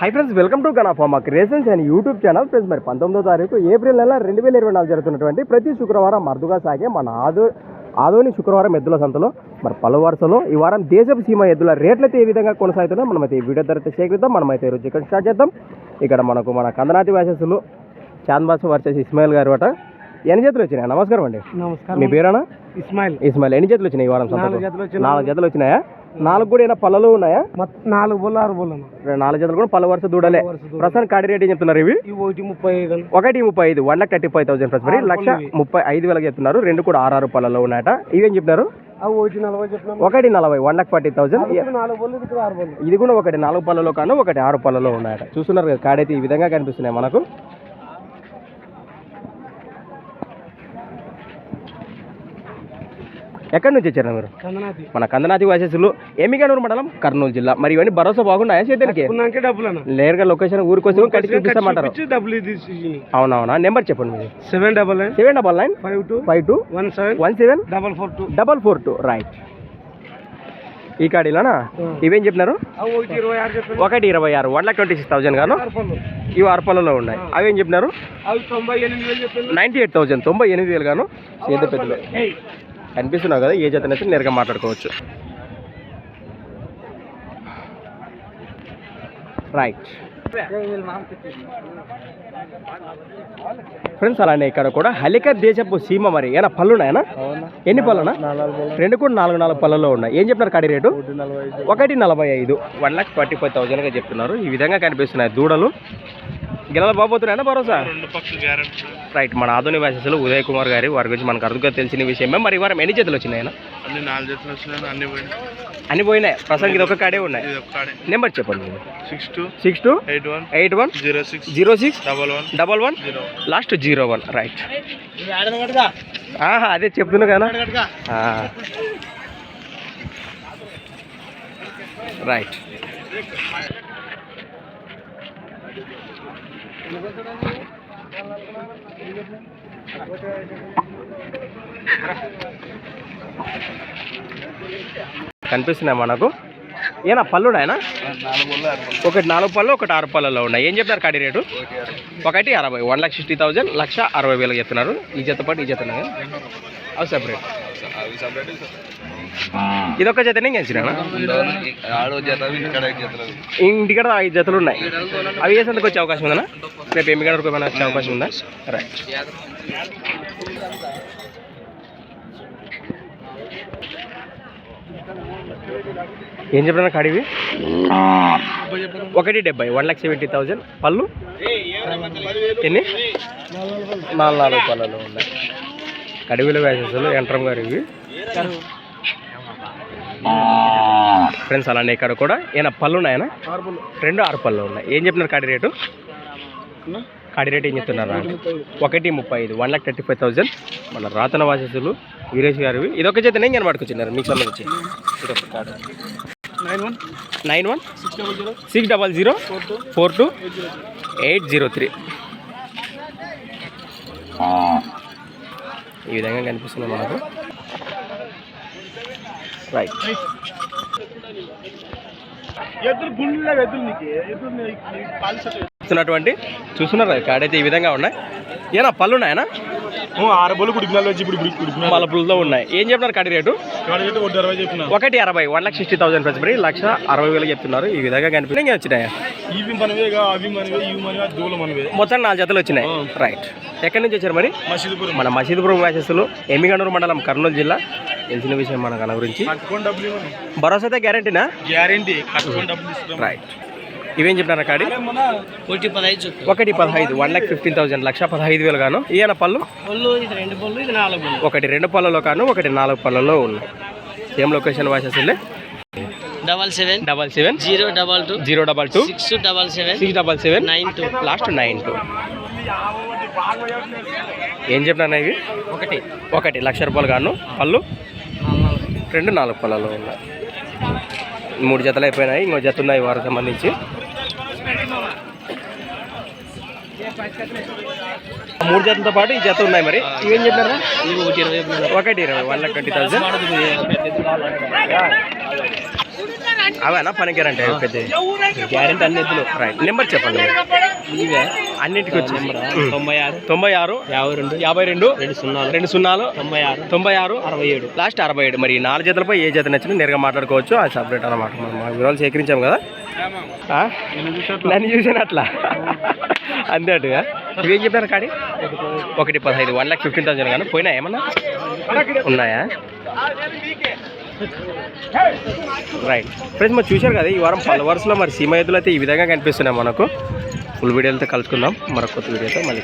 Hi friends welcome to Gana pharma creations and YouTube channel friends మరి పంతొమ్మిదో తారీఖు April నెల రెండు వేల ఇరవై నాలుగు జరుగుతున్నటువంటి ప్రతి శుక్రవారం అరుదుగా సాగే మన ఆదో ఆదోని శుక్రవారం ఎద్దుల సంతలో మరి పలు వరుసలో ఈ వారం దేశపు సీమ ఎద్దుల రేట్లు అయితే ఏ విధంగా కొనసాగుతున్నాయో మనమైతే ఈ వీడియో ధర సేకరిద్దాం. మనమైతే ఈరోజు చికెన్ స్టార్ట్ చేద్దాం. ఇక్కడ మనకు మన కందనాటి వ్యాసస్సులు చాంద్బాస్ వర్సెస్ ఇస్మాయిల్ గారు అట. ఎన్ని జతలు వచ్చినాయి? నమస్కారం అండి. నమస్కారం మీ పేరేనా? ఇస్మాయిల్. ఇస్మాయిల్. ఎన్ని జతలు వచ్చినాయి ఈ వారం సంతలో? నాలుగు జతలు వచ్చినాయి. నాలుగు కూడా ఏమైనా పళ్ళలు ఉన్నాయా? నాలుగు బోళ్ళు ఆరు రెండు నాలుగు జతలు కూడా పలు వరుస దూడలే. ప్రస్తుతానికి కాడి రేట్ ఏం చెప్తున్నారు ఇవి? ఒకటి ముప్పై ఐదు. ఒకటి ముప్పై ఐదు one lakh thirty five thousand plus మరి ఆరు లక్ష. ముప్పై ఐదు వేలకు చెప్తున్నారు. రెండు కూడా ఆరు ఆరు పళ్ళలో ఉన్నాయట. ఇవేం అవి ఒకటి నలభై వన్ లాక్ ఫార్టీ థౌసండ్ ఇది కూడా ఒకటి నాలుగు పళ్ళలో కాను ఒకటి ఆరు పళ్ళలో ఉన్నాయట. చూస్తున్నారు కదా కాడైతే ఈ విధంగా కనిపిస్తున్నాయి మనకు. ఎక్కడి నుంచి వచ్చారు మీరు? మన కందనాతి వాసేసులు ఎమ్మిగనూరు మండలం కర్నూలు జిల్లా. మరి ఇవన్నీ భరోసా బాగున్నాయా అన్న లేరుగా లొకేషన్ ఊరికొచ్చి కట్టి చూపిస్తామంటారు. అవునవునా? నెంబర్ చెప్పండి మీరు. Seven double nine. Seven double nine. Five two. Five two. One seven. One seven. Double four two. Double four two. Right. ఈ కాడీలోనా? ఇవేం చెప్పినారు? ఒకటి ఇరవై ఆరు one lakh twenty six thousand గాను? ఇవి అరపల్లలో ఉన్నాయి. అవేం చెప్పినారు? Ninety eight thousand. తొంభై ఎనిమిది వేలు గాను? సేద పెద్దలు. కనిపిస్తున్నావు కదా ఏ జతనైతే నేరుగా మాట్లాడుకోవచ్చు. రైట్ ఫ్రెండ్స్ అలానే ఇక్కడ కూడా హలిక దేశపు సీమ మరి. ఏనా పళ్ళు ఉన్నాయనా ఎన్ని పళ్ళునా రెండు కూడా నాలుగు నాలుగు పళ్ళలో ఉన్నాయి. ఏం చెప్తున్నారు కడి రేటు? ఒకటి నలభై ఐదు. వన్ లాక్ ట్వంటీ ఫైవ్ థౌసండ్గా చెప్తున్నారు. ఈ విధంగా కనిపిస్తున్నాయి దూడలు. గిల్లలు బాబోతున్నాయనా భరోసా? రైట్ మన ఆధునిక వ్యాసస్సులు ఉదయ్ కుమార్ గారి వారి గురించి మనకు అరుదుగా తెలిసిన విషయమే. మరి ఈ వారం ఎన్ని చేతులు వచ్చినాయి అన్ని? నాలుగు జతలు వచ్చినాయి అన్ని పోయినాయి. అన్ని పోయినాయి. ప్రస్తుతానికి ఇది ఒక కాడే ఉన్నాయి. నెంబర్ చెప్పండి. Six two six two eight one eight one zero six zero six double one double one zero last zero one right అదే చెప్తున్నా కదా. రైట్ కనిపిస్తున్నాయి మనకు? ఏనా పళ్ళు ఉన్నాయనా ఒకటి నాలుగు పళ్ళు ఒకటి ఆరు పళ్ళలో ఉన్నాయి. ఏం చెప్తారు కాడి రేటు? ఒకటి అరవై వన్ లాక్ సిక్స్టీ థౌజండ్ లక్ష అరవై వేలకు చెప్తున్నారు. ఈ జతపాటు ఈ జత అవి సెపరేట్ ఇదొక జత ఐదు జతలు. ఇంటికాడ ఐదు జతలు ఉన్నాయి. అవి ఏ సంతకు వచ్చే అవకాశం ఉందా రేపు ఎమ్మిగడ వరకు ఏమైనా వచ్చే అవకాశం ఉందా? రైట్ ఏం చెప్పినా కాడివి ఒకటి డెబ్బై వన్ లాక్ సెవెంటీ థౌజండ్. పళ్ళు? ఎన్ని? నాలుగు నాలుగు పళ్ళలో ఉన్నాయి. కడివిలు వేసేసారు ఎంట్రమ్ గారు ఇవి ఫ్రెండ్స్ అలానే ఇక్కడ కూడా ఏమైనా పళ్ళు ఉన్నాయనా రెండు ఆరు పళ్ళు ఉన్నాయి. ఏం చెప్తున్నారు కాడి రేటు? కాడి రేటు ఏం చెప్తున్నారు? ఒకటి ముప్పై ఐదు one lakh thirty five thousand మన రాతన వాసస్సులు వీరేష్ గారివి. ఇదొక చేత నేను కనబడుకొచ్చినారు మీకు సంబంధించి ఇదొక card nine one. Nine one? Six double zero. Four two. Eight zero three. ఈ విధంగా కనిపిస్తుంది మనకు రైట్ చూస్తున్నటువంటి చూస్తున్నారు కాడైతే ఈ విధంగా ఉన్నాయి. ఏనా పళ్ళు ఉన్నాయనా? ఆరు బోళ్ళు కుడికినాలు వచ్చి ఇప్పుడు కుడికినాలు. మలపులతో ఉన్నాయి. ఏం చెప్తున్నారు కాడి రేటు? ఒకటి అరవై చెప్పిన. ఒకటి అరవై వన్ లాక్ సిక్స్టీ థౌసండ్ ప్రెస్ లక్ష అరవై వేలు చెప్తున్నారు. ఈ విధంగా కనిపిస్తున్నాయి. వచ్చినాయా? ఇవి మనవేగా అవి మనవే ఇవి మనవే దూల మనవే. మొత్తం నాలుగు జతలు వచ్చినాయి. రైట్ ఎక్కడి నుంచి వచ్చారు మరి? మసీదుపురం. మన మసీదుపురం వ్యాసస్సులు ఎమ్మిగనూరు మండలం కర్నూలు జిల్లా. తెలిసిన విషయం మన గురించి. భరోసా అయితే గ్యారంటీనా? గ్యారంటీ. రైట్ ఇవేం చెప్పినారా కాడి ఒకటి పదహైదు ఒకటి పదహైదు వన్ లాక్ ఫిఫ్టీన్ థౌసండ్ లక్ష పదహైదు వేలు గాను. ఈయన పళ్ళు? పళ్ళు ఇది రెండు పళ్ళు ఇది నాలుగు పళ్ళు. ఒకటి రెండు పళ్ళలో కాను ఒకటి నాలుగు పళ్ళలో ఉన్నాయి. Same location వాసెస్లే double seven. Double seven. Zero double two. Zero double two. Six double seven. Six double seven. Nine two. Last nine two. ఏం చెప్పినా ఇవి? ఒకటి. ఒకటి. లక్ష రూపాయలు కాను పళ్ళు? రెండు నాలుగు పళ్ళలో ఉన్నాయి. మూడు జతలు అయిపోయినాయి. ఇంకో జత ఉన్నాయి వారికి సంబంధించి. మూడు జతలతో పాటు ఈ జత ఉన్నాయి మరి. ఏం చెప్పారు? ఒకటి ఇరవై వన్ లాక్ ట్వంటీ థౌసండ్. అవేనా పనికిరా అంటే పెద్ద గ్యారెంటీ అన్ని ఎద్దులు రైట్ నెంబర్ చెప్పండి. అన్నింటికి వచ్చి ఉమ్. తొంభై ఆరు. తొంభై ఆరు యాభై రెండు యాభై రెండు రెండు సున్నాలు. రెండు సున్నాలు తొంభై ఆరు. తొంభై ఆరు అరవై ఏడు. లాస్ట్ అరవై ఏడు. మరి నాలుగు జతలపై ఏ జత నచ్చినా నేరుగా మాట్లాడుకోవచ్చు. అది సపరేట్ అనమాట మనం మా వివరాలు సేకరించాం కదా? నన్ను చూసినట్లా. అంతే అటుగా. ఇవేం చెప్పారు కాడి? ఒకటి పదహైదు వన్ లాక్ ఫిఫ్టీన్ థౌసండ్ కానీ పోయినా ఏమన్నా? ఉన్నాయా? రైట్ ఫ్రెండ్స్ మరి చూశారు కదా ఈ వారం ఫాలోవర్స్లో మరి సీమ ఎద్దులు అయితే ఈ విధంగా కనిపిస్తున్నాయి మనకు. ఫుల్ వీడియోలతో కలుసుకుందాం. మరొక కొత్త వీడియోతో మళ్ళీ